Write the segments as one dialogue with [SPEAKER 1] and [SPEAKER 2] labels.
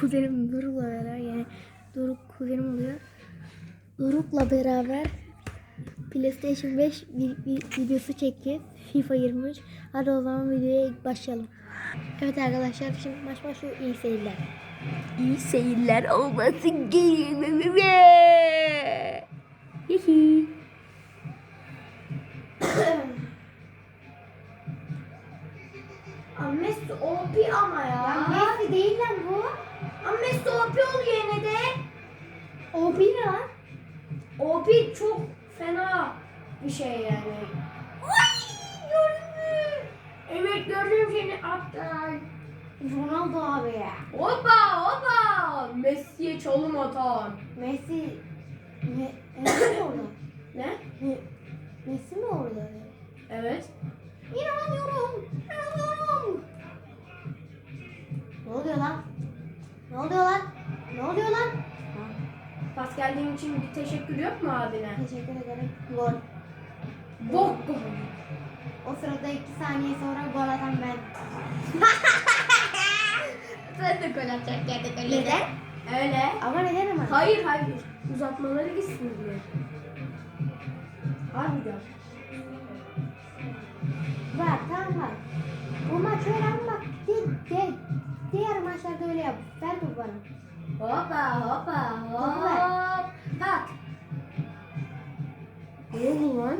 [SPEAKER 1] kuzenim Doruk'la beraber yani Doruk kuzenim oluyor. Doruk'la beraber PlayStation 5 bir, bir videosu çekeceğiz. FIFA 23. Hadi o zaman videoya başlayalım. Evet arkadaşlar şimdi maç başlıyor. İyi seyirler. İyi seyirler olmasın gerekiyor. Hihi.
[SPEAKER 2] Messi OP ama ya.
[SPEAKER 1] Ya Messi değil lan bu.
[SPEAKER 2] Ama Messi OP oluyor yine de.
[SPEAKER 1] O bir lan.
[SPEAKER 2] OP çok fena bir şey yani. Ay gördün mü? Evet gördüm seni aptal.
[SPEAKER 1] Ronaldo abi ya.
[SPEAKER 2] Hoppa hoppa. Messi'ye çalım atan.
[SPEAKER 1] Messi Me Messi mi orada?
[SPEAKER 2] Ne?
[SPEAKER 1] Me Messi mi orada?
[SPEAKER 2] Evet. Geldiğim için bir teşekkür yok mu abine?
[SPEAKER 1] Teşekkür ederim. Gol.
[SPEAKER 2] Bok.
[SPEAKER 1] O sırada iki saniye sonra gol atan ben.
[SPEAKER 2] Sen de gol atacak yerde Neden? Öyle.
[SPEAKER 1] Ama neden ama?
[SPEAKER 2] Hayır hayır. Uzatmaları gitsin diye. Harbiden.
[SPEAKER 1] Bak tamam bak. Bu maç öyle ama. Di, di, diğer maçlarda öyle yap. Ver topu bana. Topu ver.
[SPEAKER 2] hop. Tak. Ne oldu lan?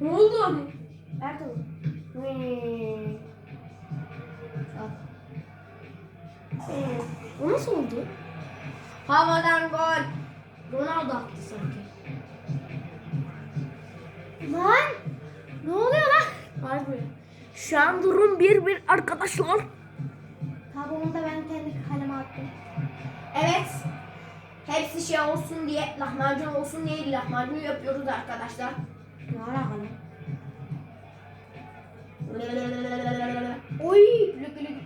[SPEAKER 2] Ne oldu?
[SPEAKER 1] Topu.
[SPEAKER 2] Hmm. Al. Hmm. O nasıl oldu? Havadan gol. Ronaldo attı sanki.
[SPEAKER 1] Lan! Ne oluyor lan?
[SPEAKER 2] Harbi. Şu an durum 1-1 arkadaşlar.
[SPEAKER 1] Tabi onu da ben kendi kaleme attım.
[SPEAKER 2] Evet. Hepsi şey olsun diye, lahmacun olsun diye lahmacun yapıyoruz arkadaşlar.
[SPEAKER 1] Ne alakalı?
[SPEAKER 2] Oy! Lük lük.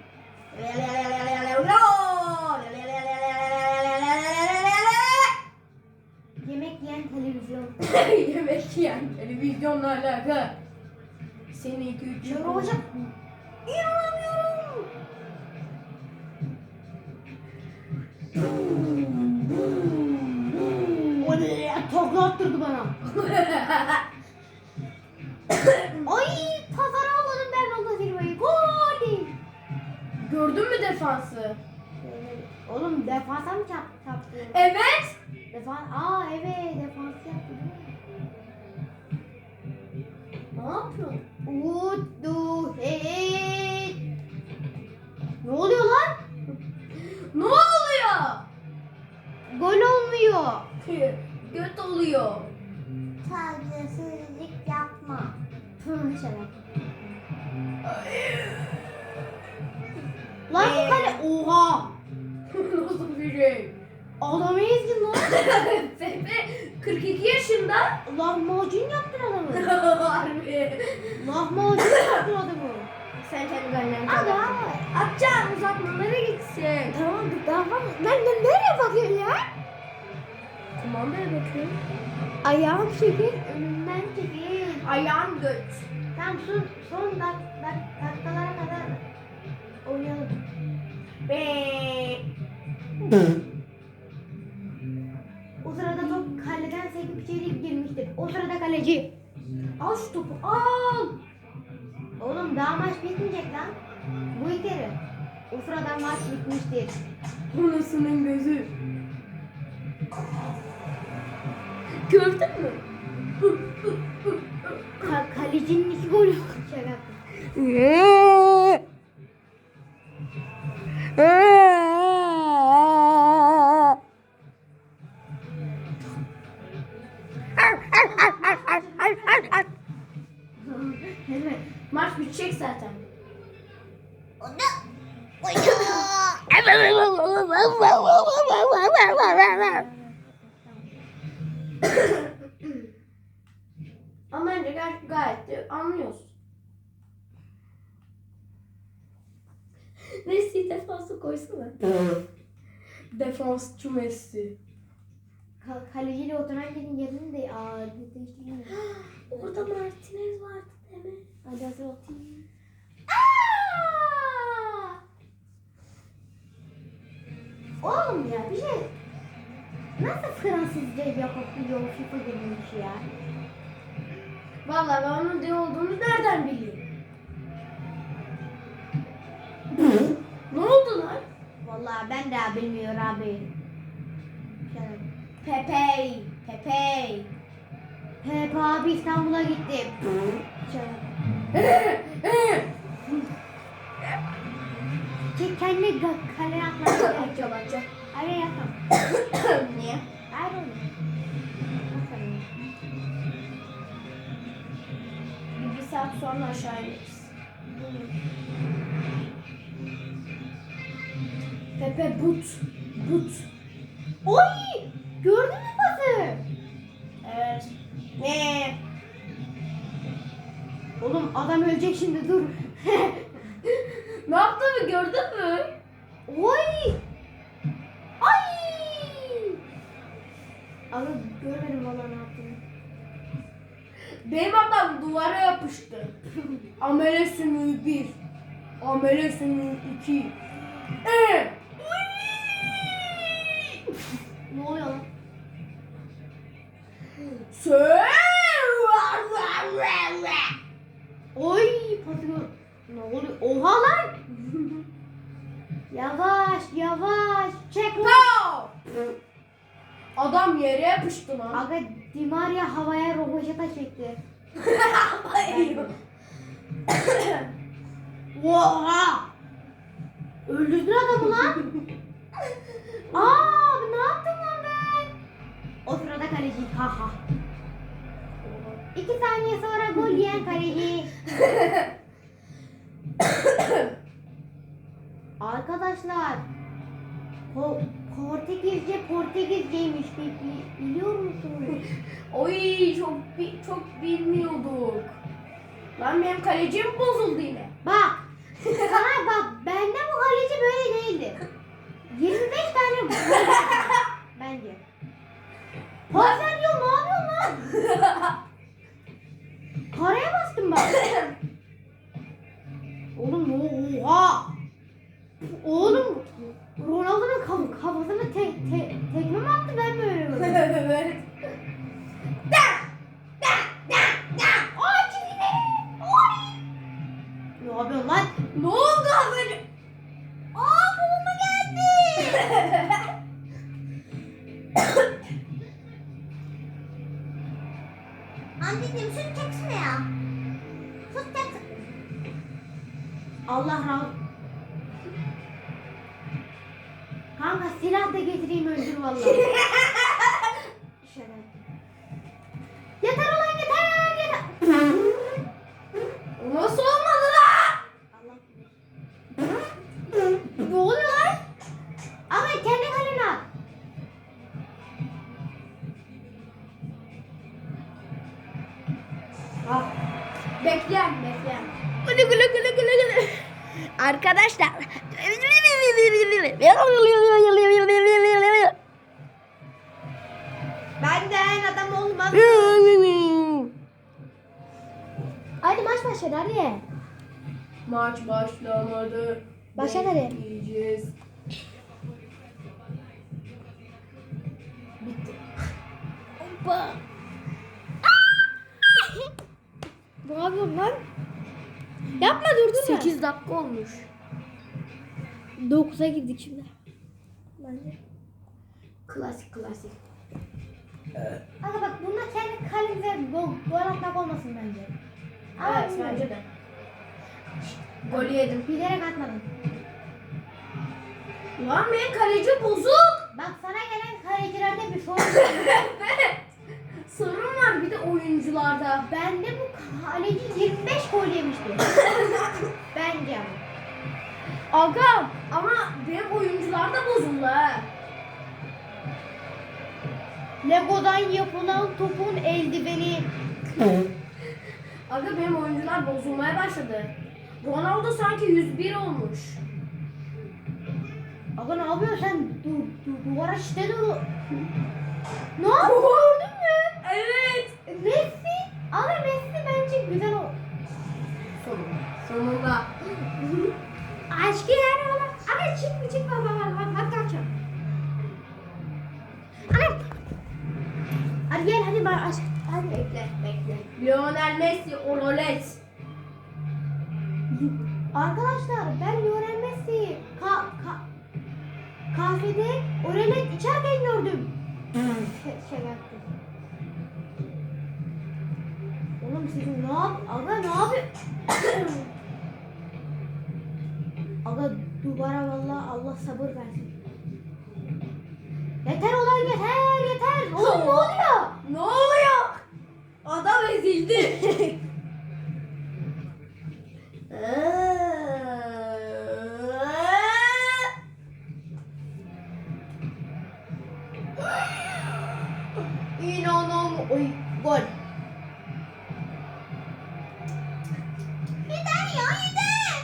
[SPEAKER 1] Yemek yiyen televizyon.
[SPEAKER 2] Yemek yiyen televizyonla alaka. Seni iki üç
[SPEAKER 1] Şöyle olacak.
[SPEAKER 2] İnanamıyorum. Defansı?
[SPEAKER 1] Oğlum defansa mı çap, çarptı?
[SPEAKER 2] Evet.
[SPEAKER 1] Defans, aa evet defans yaptı değil mi?
[SPEAKER 2] Ne yapıyorsun?
[SPEAKER 1] Uttu hey. Ne oluyor lan?
[SPEAKER 2] Ne oluyor?
[SPEAKER 1] Gol olmuyor.
[SPEAKER 2] Göt oluyor.
[SPEAKER 1] Saygısızlık yapma. Hı şöyle. Lan bu kale oha.
[SPEAKER 2] Nasıl bir şey?
[SPEAKER 1] Adamı ezdin lan.
[SPEAKER 2] Pepe 42 yaşında.
[SPEAKER 1] Lahmacun yaptın adamı.
[SPEAKER 2] Harbi.
[SPEAKER 1] Lahmacun yaptın adamı.
[SPEAKER 2] Sen kendi benden
[SPEAKER 1] Aga.
[SPEAKER 2] Atacağım uzatmalara gitsin.
[SPEAKER 1] Tamam daha var. Lan lan nereye bakıyorsun ya?
[SPEAKER 2] Kumandaya bakıyorum.
[SPEAKER 1] Ayağım çekil. Önümden çekil.
[SPEAKER 2] Ayağım göt.
[SPEAKER 1] Tamam son, son dak, dak, dakikalara kadar oynayalım. O sırada top kaleden sekip içeri girmiştir. O sırada kaleci.
[SPEAKER 2] Al şu topu al.
[SPEAKER 1] Oğlum daha maç bitmeyecek lan. Bu yarı. O sırada maç bitmiştir.
[SPEAKER 2] Anasının gözü. Gördün mü?
[SPEAKER 1] Ka kalecinin iki golü. Şaka
[SPEAKER 2] Ama bence gayet, gayet de anlıyoruz. Messi defansı koysana. Defansçı Messi.
[SPEAKER 1] Ka kaleciyle oturan yerini de aa değiştirmiyor.
[SPEAKER 2] Orada Martinez vardı değil mi?
[SPEAKER 1] Hadi hazır. Oğlum ya bir şey nasıl Fransızca yapabiliyor FIFA 23 ya?
[SPEAKER 2] Vallahi ben onun ne olduğunu nereden bileyim? ne oldu lan?
[SPEAKER 1] Vallahi ben de bilmiyorum abi.
[SPEAKER 2] Pepe, Pepe.
[SPEAKER 1] Hep abi İstanbul'a gitti. Kendine ga- kaleye atmak.
[SPEAKER 2] Atacağım atacağım.
[SPEAKER 1] Araya yapma.
[SPEAKER 2] Niye? Bir, bir saat sonra aşağı ineriz. Pepe but. But.
[SPEAKER 1] Oy! Gördün mü pası?
[SPEAKER 2] Evet. Ne?
[SPEAKER 1] Oğlum adam ölecek şimdi dur.
[SPEAKER 2] Ne yaptığımı gördün mü? Benim adam duvara yapıştı. Amele sümüğü bir. Amele sümüğü iki. Ee,
[SPEAKER 1] Ne oluyor lan? Oy! Pası gör. Ne oluyor? Oha lan! yavaş yavaş. Çek lan.
[SPEAKER 2] Adam yere yapıştı lan.
[SPEAKER 1] Aga Di Maria havaya roboşata çekti. Oha! Öldürdün adamı lan. Aa ne yaptım lan ben? O sırada kaleci ha ha. İki saniye sonra gol yiyen kaleci. Arkadaşlar Po- Portekizce Portekizceymiş bi- bi- biliyor musunuz?
[SPEAKER 2] Oy çok çok bilmiyorduk. Lan benim kalecim bozuldu yine.
[SPEAKER 1] Bak sana bak bende bu kaleci böyle değildi. 25 tane bence. Pas ver diyor ne yapıyorsun lan? Paraya bastım bak. Oğlum oha. Oğlum Ronaldo'nun kaf- kafasına te- te- tekme mi attı ben böyle böyle. vallahi. Şöyle. Yeter ulan yeter yeter.
[SPEAKER 2] Nasıl olmadı lan?
[SPEAKER 1] Allah Ne oluyor lan? Ama kendi kalene at.
[SPEAKER 2] Ah. Bekleyen bekleyen.
[SPEAKER 1] Gülü gülü gülü gülü gülü. Arkadaşlar. Başladı hadi.
[SPEAKER 2] Maç başlamadı.
[SPEAKER 1] Başla hadi.
[SPEAKER 2] Bekleyeceğiz.
[SPEAKER 1] Bitti. Hoppa. ne yapıyorsun lan? Yapma durdurma.
[SPEAKER 2] 8 dakika olmuş.
[SPEAKER 1] 9'a girdik şimdi. Bence.
[SPEAKER 2] Klasik klasik.
[SPEAKER 1] Aga bak bunlar kendi kalemize gol, gol atmak olmasın bence. Ama
[SPEAKER 2] Evet
[SPEAKER 1] bilmiyorum.
[SPEAKER 2] bence de. Golü yedim.
[SPEAKER 1] Bilerek atmadım.
[SPEAKER 2] Lan benim kaleci bozuk.
[SPEAKER 1] Bak sana gelen kalecilerde bir sorun var.
[SPEAKER 2] evet. Sorun var bir de oyuncularda.
[SPEAKER 1] Bende bu kaleci 25 gol yemişti. bence ama.
[SPEAKER 2] Aga ama benim oyuncular da bozuldu ha.
[SPEAKER 1] Lego'dan yapılan topun eldiveni.
[SPEAKER 2] Aga benim oyuncular bozulmaya başladı. Ronaldo sanki 101 olmuş.
[SPEAKER 1] Aga ne yapıyorsun sen? Du, du, duvara şiddet dur. ne yaptın gördün mü?
[SPEAKER 2] Evet.
[SPEAKER 1] Messi. Ama Messi bence güzel o.
[SPEAKER 2] Sonunda. Sonunda.
[SPEAKER 1] Aşkı yani oğlum. Ama çık mı çıkma baba
[SPEAKER 2] Orolet.
[SPEAKER 1] Arkadaşlar ben Lionel Messi'yi ka, ka, kafede oralet içerken gördüm. Şey, şey yaptım. Oğlum siz ne yap? Aga ne yapıyor? Aga duvara vallahi Allah sabır versin. Yeter olan yeter yeter. Oğlum ne oluyor?
[SPEAKER 2] Ne oluyor? Adam ezildi.
[SPEAKER 1] Oy gol. Yeter ya yeter.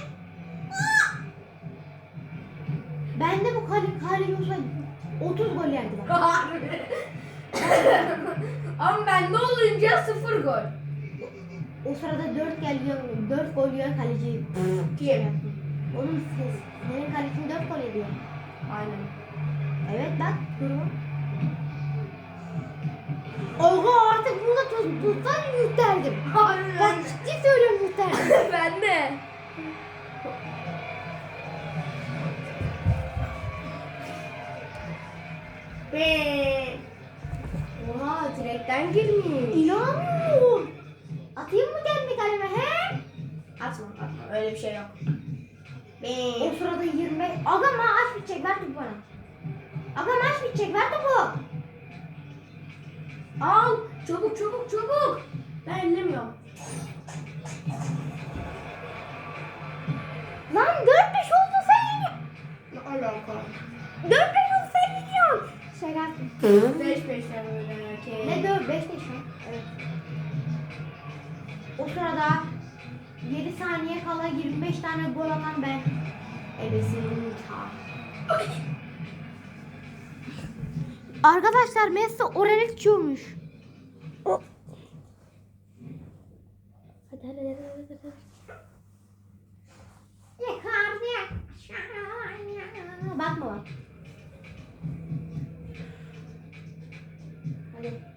[SPEAKER 1] Ben de bu kale kale yoksa 30 gol yerdi bak.
[SPEAKER 2] Ama ben ne olunca sıfır gol.
[SPEAKER 1] O sırada 4 geliyor, 4 gol yiyen kaleci.
[SPEAKER 2] Kim?
[SPEAKER 1] Onun ses, senin kalecin 4 gol ediyor.
[SPEAKER 2] Aynen.
[SPEAKER 1] Evet bak durumu. Oha artık burada tut, tutsan yüklerdim. Bak ciddi söylüyorum yüklerdim.
[SPEAKER 2] ben de. Be. Oha direkten girmiş.
[SPEAKER 1] İnanmıyorum. Atayım mı kendi kaleme he?
[SPEAKER 2] Atma atma öyle bir şey yok.
[SPEAKER 1] O
[SPEAKER 2] Be.
[SPEAKER 1] sırada 20. Aga maaş bitecek ver topu bana. Aga maaş bitecek ver topu.
[SPEAKER 2] Al çabuk çabuk çabuk. Ben ellemiyorum.
[SPEAKER 1] Lan 4-5 oldu sen
[SPEAKER 2] Ne alaka?
[SPEAKER 1] 4-5 oldu sen gidiyorsun. Şaka yaptım.
[SPEAKER 2] 5 5 böyle erkeğe.
[SPEAKER 1] Ne 4 5 5 mi? Evet. O sırada 7 saniye kala 25 tane gol atan ben.
[SPEAKER 2] Ebesinin ta.
[SPEAKER 1] Arkadaşlar Messi oralet içiyormuş. Hadi hadi hadi hadi. hadi. Yukarıya. Bakma bak. Hadi.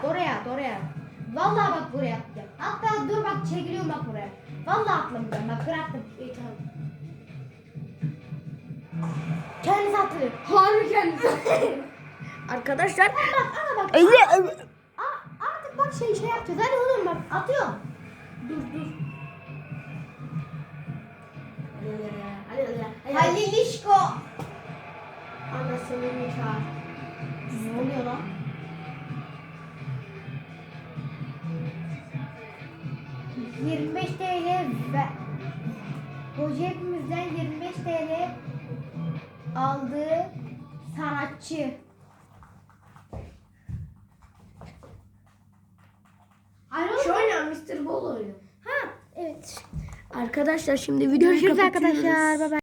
[SPEAKER 1] At, oraya at, oraya at. Vallahi bak buraya atacağım. Hatta dur bak çekiliyorum bak buraya. Vallahi atlamayacağım bak bıraktım.
[SPEAKER 2] İyi tamam.
[SPEAKER 1] Kendisi attırıyor.
[SPEAKER 2] Harbi kendisi. Arkadaşlar.
[SPEAKER 1] Bak ama bak. Aa, artık bak şey şey yapacağız. Hadi oğlum bak atıyorum.
[SPEAKER 2] Dur dur.
[SPEAKER 1] Halilişko.
[SPEAKER 2] Anasının nikahı.
[SPEAKER 1] Ne oluyor lan? ...25 TL ve... ...hoca hepimizden 25 TL... ...aldığı... ...sanatçı.
[SPEAKER 2] Şu oynayan Mr. Ball oynuyor.
[SPEAKER 1] Ha evet.
[SPEAKER 2] Arkadaşlar şimdi videoyu
[SPEAKER 1] Görüşürüz
[SPEAKER 2] kapatıyoruz.
[SPEAKER 1] arkadaşlar. Bye bye.